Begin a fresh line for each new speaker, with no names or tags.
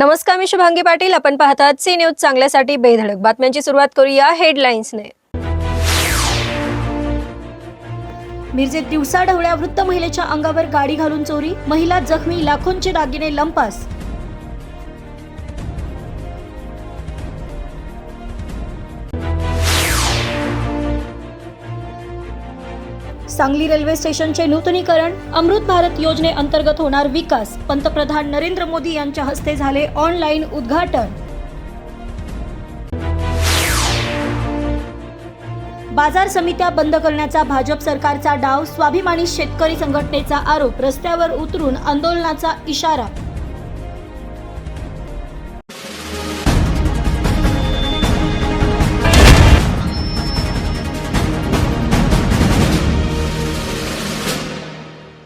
नमस्कार मी शुभांगी पाटील. आपण पाहतात सी न्यूज चांगल्यासाठी बेधडक. बातम्यांची सुरुवात करूया हेडलाईन्सने. मिरजेत दिवसा ढवळ्या वृत्त महिलेच्या अंगावर गाडी घालून चोरी. महिला जखमी लाखोंचे दागिने लंपास. सांगली रेल्वे स्टेशनचे नूतनीकरण अमृत भारत योजनेअंतर्गत होणार विकास पंतप्रधान नरेंद्र मोदी यांच्या हस्ते झाले ऑनलाईन उद्घाटन. बाजार समित्या बंद करण्याचा भाजप सरकारचा डाव स्वाभिमानी शेतकरी संघटनेचा आरोप रस्त्यावर उतरून आंदोलनाचा इशारा.